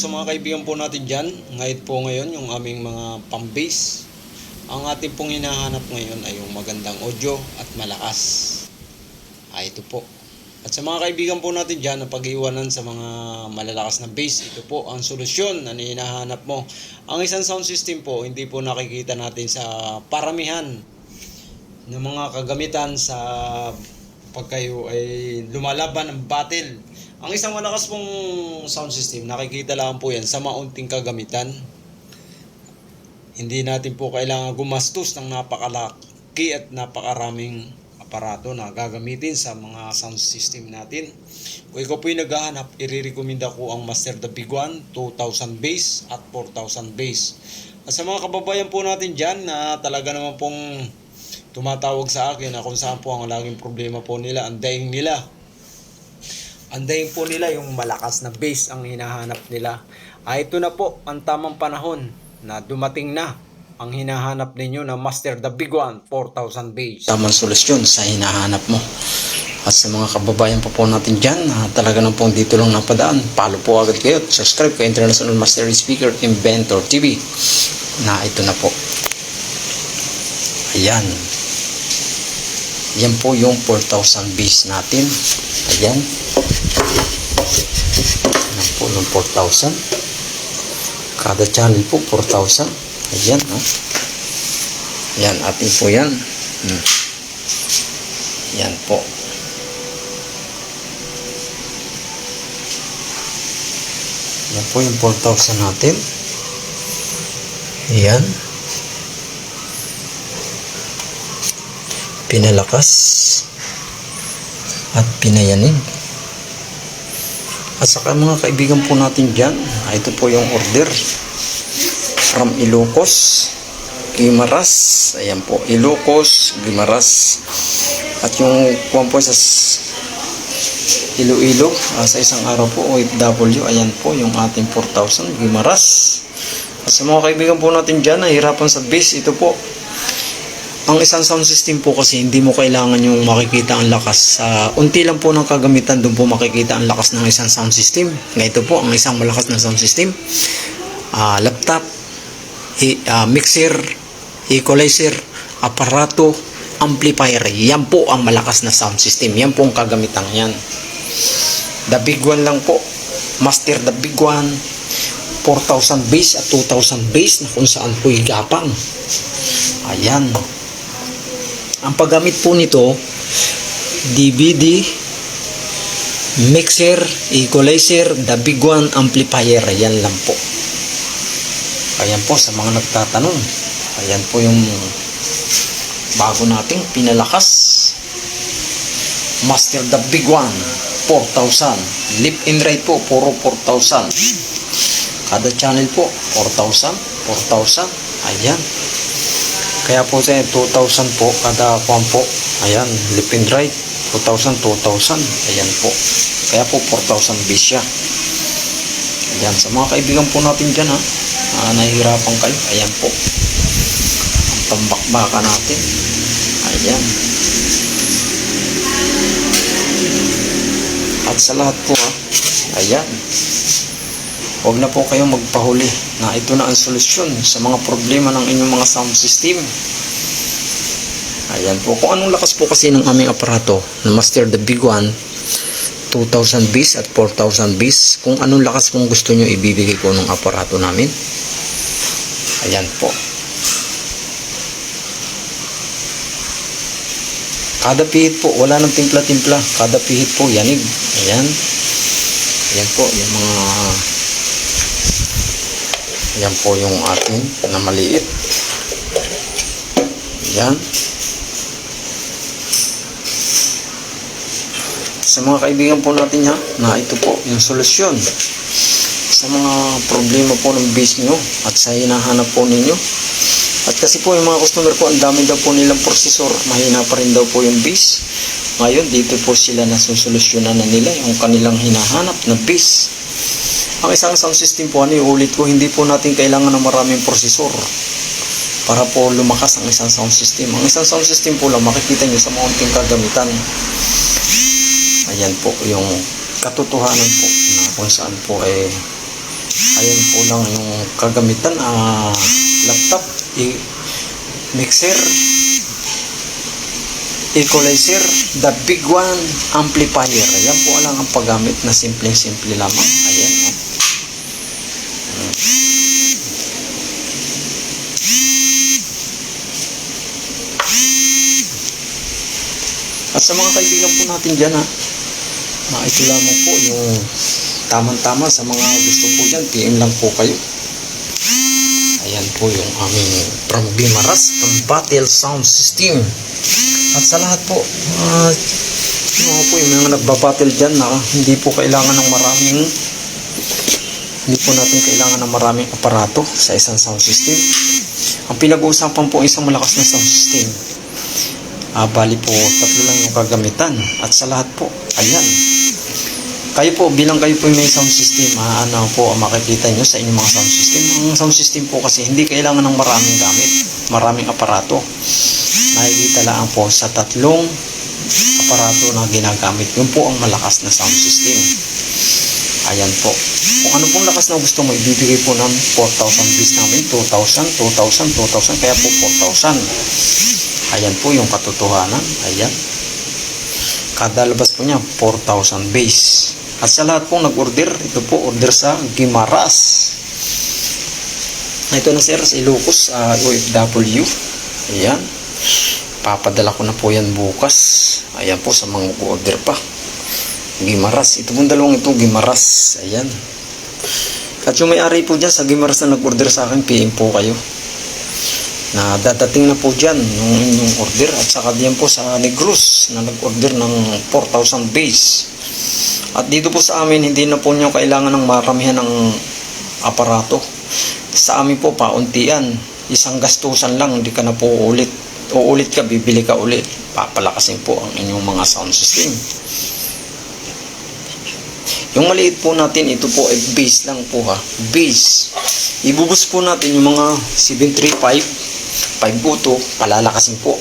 Sa mga kaibigan po natin dyan. Ngayon po ngayon yung aming mga pang-base. Ang ating pong hinahanap ngayon ay yung magandang audio at malakas. Ah, ito po. At sa mga kaibigan po natin dyan na pag-iwanan sa mga malalakas na bass, ito po ang solusyon na hinahanap mo. Ang isang sound system po, hindi po nakikita natin sa paramihan ng mga kagamitan sa pag kayo ay lumalaban ng battle. Ang isang malakas pong sound system, nakikita lang po yan sa maunting kagamitan. Hindi natin po kailangan gumastos ng napakalaki at napakaraming aparato na gagamitin sa mga sound system natin. Kung ikaw po yung naghahanap, irirekomenda ko ang Master the Big One, 2,000 base at 4,000 base. At sa mga kababayan po natin dyan na talaga naman pong tumatawag sa akin na kung saan po ang laging problema po nila, ang daing nila. Ang daing po nila yung malakas na base ang hinahanap nila. Ah, ito na po ang tamang panahon na dumating na ang hinahanap ninyo na Master the Big One 4,000 base. Tamang solusyon sa hinahanap mo. At sa mga kababayan pa po natin dyan na talaga nang pong dito lang napadaan, follow po agad kayo at subscribe kay International Master Speaker Inventor TV na ito na po. Ayan. Yan po yung 4,000 base natin. Ayan. Yan po yung 4,000. Kada channel po 4,000. Ayan ha. Yan atin po yan. Hmm. Yan po. Yan po yung 4,000 natin. Ayan. Pinalakas at pinayanig. At saka mga kaibigan po natin dyan, ah, ito po yung order from Ilocos, Guimaras, ayan po, Ilocos, Guimaras, at yung kuwan po sa Iloilo, ah, sa isang araw po, OFW, ayan po yung ating 4,000, Guimaras. At sa mga kaibigan po natin dyan, nahihirapan sa base, ito po, ang isang sound system po kasi hindi mo kailangan yung makikita ang lakas. Sa unti lang po ng kagamitan doon po makikita ang lakas ng isang sound system. Ito po ang isang malakas na sound system. Ah, laptop, i- ah, mixer, equalizer, aparato, amplifier. Yan po ang malakas na sound system. Yan po ang kagamitan yan. The big one lang po. Master the big one. 4,000 base at 2,000 base na kung saan po igapang. Ayan. Ang paggamit po nito, DVD, mixer, equalizer, the big one, amplifier. Ayan lang po. Ayan po sa mga nagtatanong. Ayan po yung bago nating pinalakas. Master the big one, 4,000. Left and right po, puro 4,000. Kada channel po, 4,000, 4,000. Ayan. Kaya po sa 2,000 po kada kwan po. Ayan, left and right. 2,000, 2,000. Ayan po. Kaya po 4,000 base siya. Ayan, sa mga kaibigan po natin dyan ha. Ah, nahihirapan kayo. Ayan po. Ang pambakbaka natin. Ayan. At sa lahat po ha. Ayan. Huwag na po kayong magpahuli na ito na ang solusyon sa mga problema ng inyong mga sound system. Ayan po. Kung anong lakas po kasi ng aming aparato na Master the Big One, 2,000 bis at 4,000 bis. Kung anong lakas pong gusto nyo ibibigay ko ng aparato namin. Ayan po. Kada pihit po, wala nang timpla-timpla. Kada pihit po, yanig. Ayan. Ayan po, yung mga yan po yung atin na maliit. Yan. Sa mga kaibigan po natin ha, na ito po yung solusyon sa mga problema po ng base nyo at sa hinahanap po ninyo. At kasi po yung mga customer po, ang dami daw po nilang processor, mahina pa rin daw po yung base. Ngayon, dito po sila nasusolusyonan na nila yung kanilang hinahanap na base. Ang isang sound system po, ano ulit ko, hindi po natin kailangan ng maraming prosesor para po lumakas ang isang sound system. Ang isang sound system po lang, makikita nyo sa maunting kagamitan. Ayan po yung katotohanan po na kung saan po eh Ayan po lang yung kagamitan. ah laptop, mixer, equalizer, the big one, amplifier. Ayan po lang ang paggamit na simpleng-simple lamang. Ayan. oh. At sa mga kaibigan po natin dyan ha, ito lamang po yung tamang-tama sa mga gusto po dyan, PM lang po kayo. Ayan po yung aming from Bimaras, ang battle sound system. At sa lahat po, uh, mga po yung mga nagbabattle dyan na hindi po kailangan ng maraming hindi po natin kailangan ng maraming aparato sa isang sound system. Ang pinag-uusapan po isang malakas na sound system. Ah, bali po, tatlo lang yung kagamitan. At sa lahat po, ayan. Kayo po, bilang kayo po may sound system, ah, ano po ang makikita nyo sa inyong mga sound system. Ang sound system po kasi hindi kailangan ng maraming gamit, maraming aparato. Nakikita lang po sa tatlong aparato na ginagamit. Yun po ang malakas na sound system. Ayan po. Kung ano pong lakas na gusto mo, ibibigay po ng 4,000 bis namin. 2,000, 2,000, 2,000. Kaya po 4,000. Ayan po yung katotohanan. Ayan. Kada po niya, 4,000 base. At sa lahat pong nag-order, ito po, order sa Gimaras. Ito na sir, sa Ilocos, uh, OFW. Ayan. Papadala ko na po yan bukas. Ayan po, sa mga order pa. Gimaras. Ito pong dalawang ito, Gimaras. Ayan. At yung may-ari po dyan sa Gimaras na nag-order sa akin, PM po kayo na dadating na po dyan yung inyong order. At saka diyan po sa Negros na nag-order ng 4,000 base. At dito po sa amin hindi na po nyo kailangan ng maramihan ng aparato. Sa amin po pauntian isang gastusan lang hindi ka na po ulit uulit ka bibili ka ulit. Papalakasin po ang inyong mga sound system. Yung maliit po natin, ito po ay base lang po ha. Base. Ibubus po natin yung mga 735, 5 palalakasin po.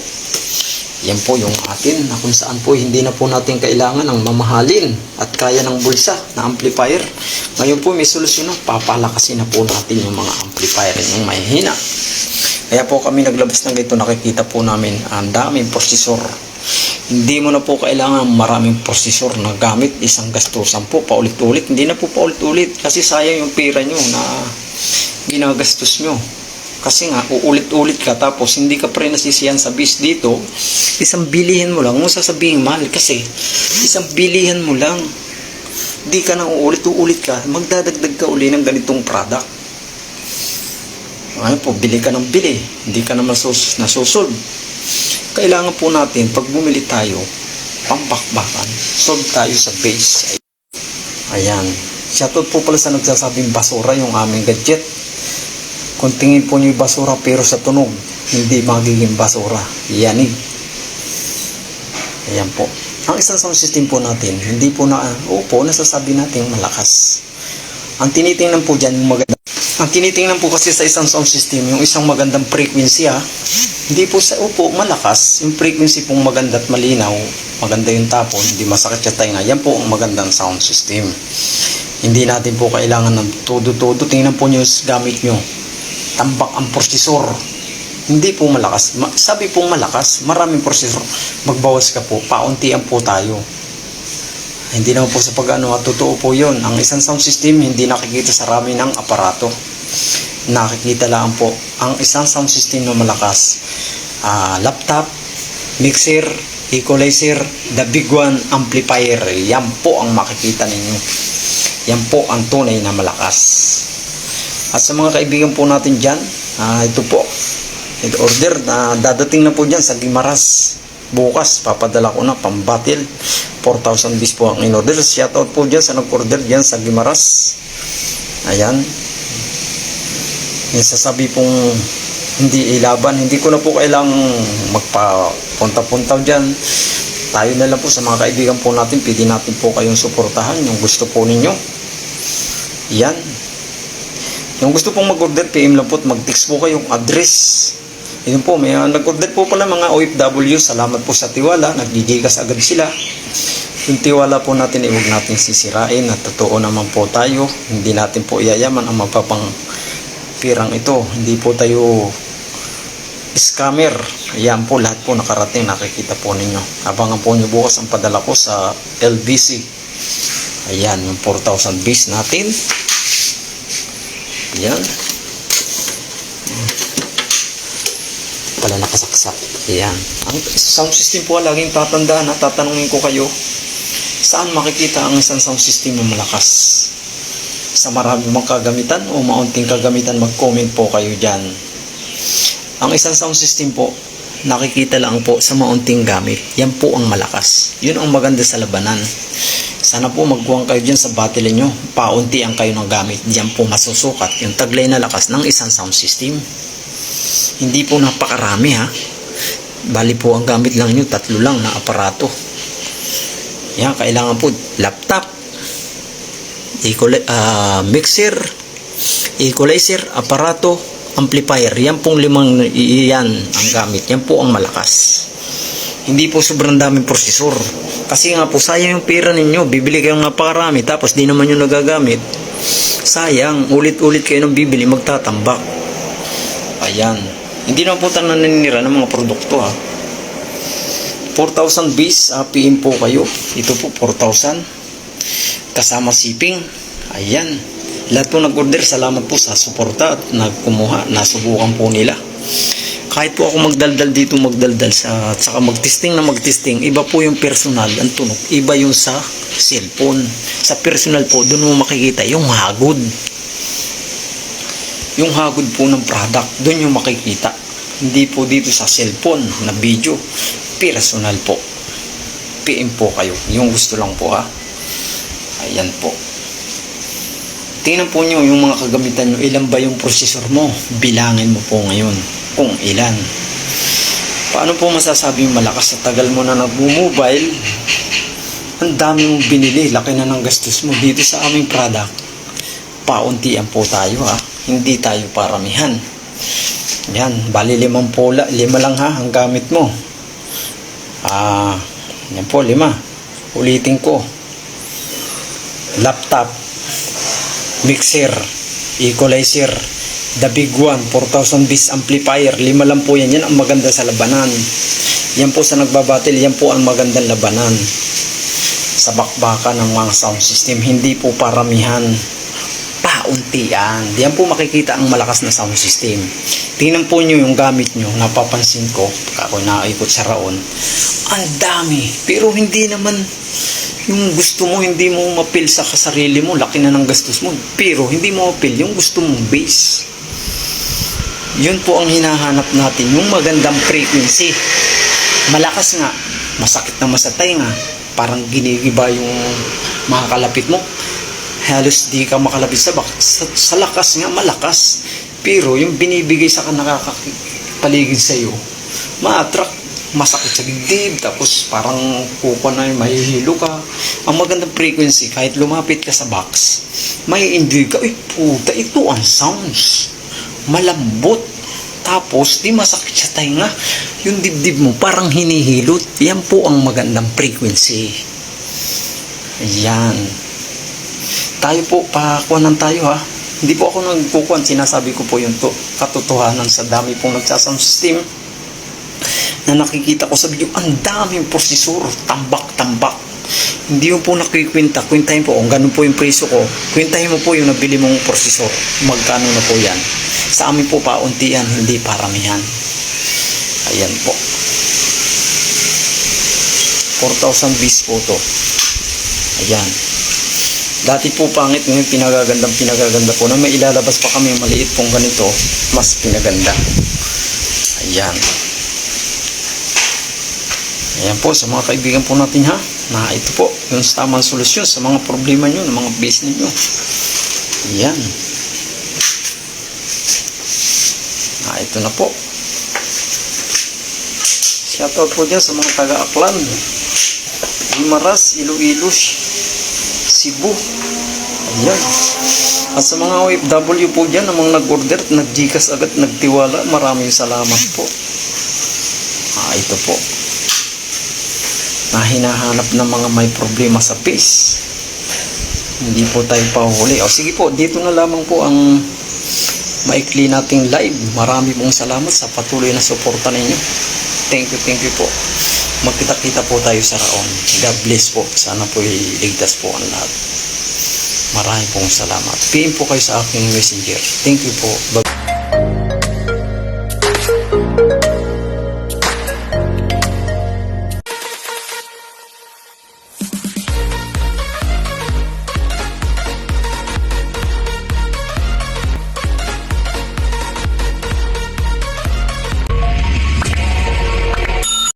Yan po yung atin na kung saan po hindi na po natin kailangan ng mamahalin at kaya ng bulsa na amplifier. Ngayon po may solusyon na papalakasin na po natin yung mga amplifier yung mahihina. Kaya po kami naglabas ng ganito nakikita po namin ang daming prosesor hindi mo na po kailangan ng maraming prosesor na gamit isang gastusan po paulit-ulit. Hindi na po paulit-ulit kasi sayang yung pera nyo na ginagastos nyo. Kasi nga, uulit-ulit ka tapos hindi ka pa rin nasisiyan sa bis dito, isang bilihin mo lang. Kung sasabihin mahal kasi, isang bilihin mo lang. Hindi ka na uulit-uulit ka, magdadagdag ka uli ng ganitong product. Ngayon po, bili ka ng bili. Hindi ka na masus nasusolve kailangan po natin, pag bumili tayo, pambakbakan, solve tayo sa base. Ayan. Shoutout po pala sa nagsasabing basura yung aming gadget. Kung tingin po yung basura pero sa tunog, hindi magiging basura. Yanig. Ayan po. Ang isang sound system po natin, hindi po na, opo, nasasabi natin malakas. Ang tinitingnan po dyan, yung maganda. Ang tinitingnan po kasi sa isang sound system, yung isang magandang frequency ha, hindi po sa upo malakas, yung frequency pong maganda at malinaw, maganda yung tapon, hindi masakit sa tainga, yan po ang magandang sound system. Hindi natin po kailangan ng todo-todo. Tingnan po nyo yung gamit nyo. Tambak ang prosesor. Hindi po malakas. Ma- sabi pong malakas, maraming prosesor. Magbawas ka po, pauntian po tayo. Hindi naman po sa pag-ano, at totoo po yun. Ang isang sound system, hindi nakikita sa rami ng aparato. Nakikita lang po ang isang sound system na malakas. Ah, laptop, mixer, equalizer, the big one, amplifier. Yan po ang makikita ninyo. Yan po ang tunay na malakas. At sa mga kaibigan po natin dyan, ah, ito po, ito order na dadating na po dyan sa Gimaras. Bukas, papadala ko na pambatil. 4,000 bis po ang in-order. Shoutout po dyan sa nag-order dyan sa Gimaras. Ayan. Yung sasabi pong hindi ilaban, hindi ko na po kailang magpapunta-punta dyan. Tayo na lang po sa mga kaibigan po natin, pwede natin po kayong suportahan yung gusto po ninyo. Yan. Yung gusto pong mag-order, PM lang po at mag-text po kayong address. Yun po, may uh, nag-order po pala mga OFW. Salamat po sa tiwala. Nag-gigas agad sila. yung tiwala po natin, iwag natin sisirain at totoo naman po tayo. Hindi natin po iayaman ang mapapang pirang ito. Hindi po tayo scammer. Ayan po, lahat po nakarating, nakikita po ninyo. Abangan po nyo bukas ang padala ko sa LBC. Ayan, yung 4,000 bis natin. Ayan. Pala nakasaksak. Ayan. Ang sound system po, laging tatandaan na tatanungin ko kayo, saan makikita ang isang sound system na malakas? Sa marami bang kagamitan o maunting kagamitan, mag-comment po kayo dyan. Ang isang sound system po, nakikita lang po sa maunting gamit. Yan po ang malakas. Yun ang maganda sa labanan. Sana po magkuhan kayo dyan sa battle nyo. Paunti ang kayo ng gamit. Diyan po masusukat yung taglay na lakas ng isang sound system. Hindi po napakarami ha. Bali po ang gamit lang nyo, tatlo lang na aparato. Yan, kailangan po laptop, equali- ah, mixer, equalizer, aparato, amplifier. Yan pong limang iyan ang gamit. Yan po ang malakas. Hindi po sobrang daming prosesor. Kasi nga po, sayang yung pera ninyo. Bibili kayong napakarami, tapos di naman yung nagagamit. Sayang, ulit-ulit kayo nang bibili, magtatambak. Ayan. Hindi naman po tayo naninira ng mga produkto ha. 4,000 bis, PM po kayo. Ito po, 4,000. Kasama shipping. Ayan. Lahat po nag-order, salamat po sa suporta at nagkumuha. Nasubukan po nila. Kahit po ako magdaldal dito, magdaldal sa, at saka magtesting na magtesting, iba po yung personal, ang tunog. Iba yung sa cellphone. Sa personal po, doon mo makikita yung hagod yung hagod po ng product, doon yung makikita. Hindi po dito sa cellphone na video. Personal po. PM po kayo. Yung gusto lang po ha. Ayan po. Tingnan po nyo yung mga kagamitan nyo. Ilan ba yung processor mo? Bilangin mo po ngayon kung ilan. Paano po masasabi yung malakas sa tagal mo na nag-mobile? Ang dami mong binili. Laki na ng gastos mo. Dito sa aming product, pauntian po tayo ha hindi tayo paramihan. Yan, bali limang pula, lima lang ha ang gamit mo. Ah, yan po, lima. Ulitin ko. Laptop, mixer, equalizer, the big one, 4,000 bis amplifier, lima lang po yan. Yan ang maganda sa labanan. Yan po sa nagbabatil, yan po ang magandang labanan. Sa bakbakan ng mga sound system, hindi po paramihan pauntian. Diyan po makikita ang malakas na sound system. Tingnan po nyo yung gamit nyo. Napapansin ko, ako naikot sa raon. Ang dami. Pero hindi naman yung gusto mo, hindi mo mapil sa kasarili mo. Laki na ng gastos mo. Pero hindi mo mapil yung gusto mong base. Yun po ang hinahanap natin. Yung magandang frequency. Malakas nga. Masakit na masatay nga. Parang ginigiba yung mga kalapit mo halos di ka makalapit sa bak. Sa, sa lakas nga, malakas. Pero yung binibigay sa nakakapaligid sa iyo, ma-attract, masakit sa dibdib, tapos parang kuko na mahihilo ka. Ang magandang frequency, kahit lumapit ka sa box, may enjoy ka, uy, puta, ito ang sounds. Malambot. Tapos, di masakit sa tainga. Yung dibdib mo, parang hinihilot. Yan po ang magandang frequency. Yan tayo po, pakuanan tayo ha. Hindi po ako nagkukuhan, sinasabi ko po yung to, katotohanan sa dami pong nagsasound system na nakikita ko sa video, ang daming prosesor, tambak-tambak. Hindi mo po nakikwinta, kwintahin po, kung ganun po yung presyo ko, kwintahin mo po yung nabili mong prosesor, magkano na po yan. Sa amin po pauntian, hindi paramihan. Ayan po. 4,000 bis po to. Ayan. Dati po pangit ngayon pinagagandang pinagaganda po na may ilalabas pa kami maliit pong ganito mas pinaganda ayan ayan po sa mga kaibigan po natin ha na ito po yung tamang solusyon sa mga problema nyo ng mga business nyo ayan ah ito na po shoutout po dyan sa mga taga-aklan Guimaras, Iloilo, Cebu. Ayan. At sa mga OFW po dyan, ang mga nag-order, nag-gcash agad, nagtiwala, maraming salamat po. Ah, ito po. Na hinahanap ng mga may problema sa face. Hindi po tayo pahuli. O sige po, dito na lamang po ang maikli nating live. Marami pong salamat sa patuloy na suporta ninyo. Thank you, thank you po. Magkita-kita po tayo sa raon. God bless po. Sana po iligtas po ang lahat. Maraming pong salamat. PM po kayo sa aking messenger. Thank you po. Bye-